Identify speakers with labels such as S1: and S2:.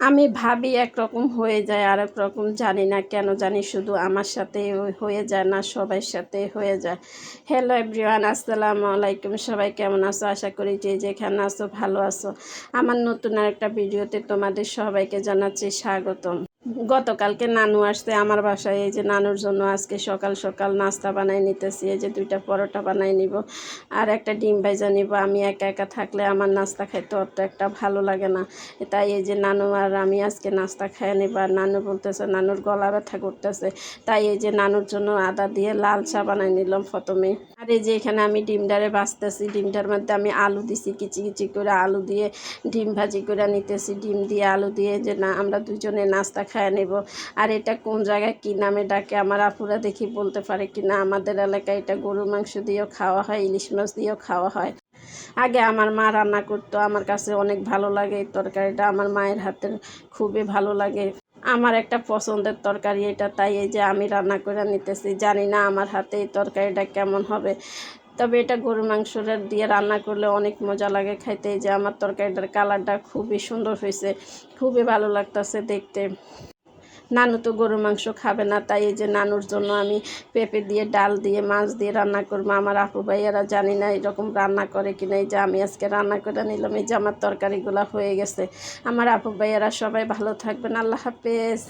S1: আমি ভাবি একরকম হয়ে যায় আর এক রকম জানি না কেন জানি শুধু আমার সাথে হয়ে যায় না, সবাই সাথে হয়ে যায়। হ্যালো এভরিওয়ান আসসালামু আলাইকুম। সবাই কেমন আছো? আশা করি যে যেখানে আছো ভালো আছো। আমার নতুন আর একটা ভিডিওতে তোমাদের সবাইকে জানাচ্ছি স্বাগতম। গতকালকে নানু আসতে আমার বাসায়। এই যে নানুর জন্য আজকে সকাল সকাল নাস্তা বানাই নিতেছি। এই যে দুইটা পরোটা বানাই নিব আর একটা ডিম ভাইজা নিব। আমি একা একা থাকলে আমার নাস্তা খাইতে অত একটা ভালো লাগে না। তাই এই যে নানু আর আমি আজকে নাস্তা খেয়ে নিব। আর নানু বলতেছে, নানুর গলা ব্যথা করতেছে। তাই এই যে নানুর জন্য আদা দিয়ে লাল চা বানাই নিলাম প্রথমে। আর এই যে এখানে আমি ডিমটারে বাঁচতেছি ডিমটার মধ্যে আমি আলু দিছি, কিচি কিচি করে আলু দিয়ে ডিম ভাজি করে নিতেছি, ডিম দিয়ে আলু দিয়ে যে না, আমরা দুজনে নাস্তা খায় নেব। আর এটা কোন জায়গায়, কী নামে ডাকে আমার আপুরা দেখি বলতে পারে কি না, আমাদের এলাকায় এটা গরুর মাংস দিয়েও খাওয়া হয়, ইলিশ মাছ দিয়েও খাওয়া হয়। আগে আমার মা রান্না করতো, আমার কাছে অনেক ভালো লাগে এই তরকারিটা, আমার মায়ের হাতের খুবই ভালো লাগে। আমার একটা পছন্দের তরকারি এটা, তাই এই যে আমি রান্না করে নিতেছি। জানি না আমার হাতে এই তরকারিটা কেমন হবে। তবে এটা গরু মাংসটা দিয়ে রান্না করলে অনেক মজা লাগে খাইতে। যে আমার তরকারিটার কালারটা খুবই সুন্দর হয়েছে খুবই ভালো লাগতেছে দেখতে। নানু তো গরুর মাংস খাবে না, তাই এই যে নানুর জন্য আমি পেঁপে দিয়ে, ডাল দিয়ে, মাছ দিয়ে রান্না করব। আমার আপু ভাইয়ারা জানি না এরকম রান্না করে কিনা এই যে আমি আজকে রান্না করে নিলাম, এই যে আমার তরকারিগুলো হয়ে গেছে। আমার আপু ভাইয়ারা সবাই ভালো থাকবেন, আল্লাহ হাফেজ।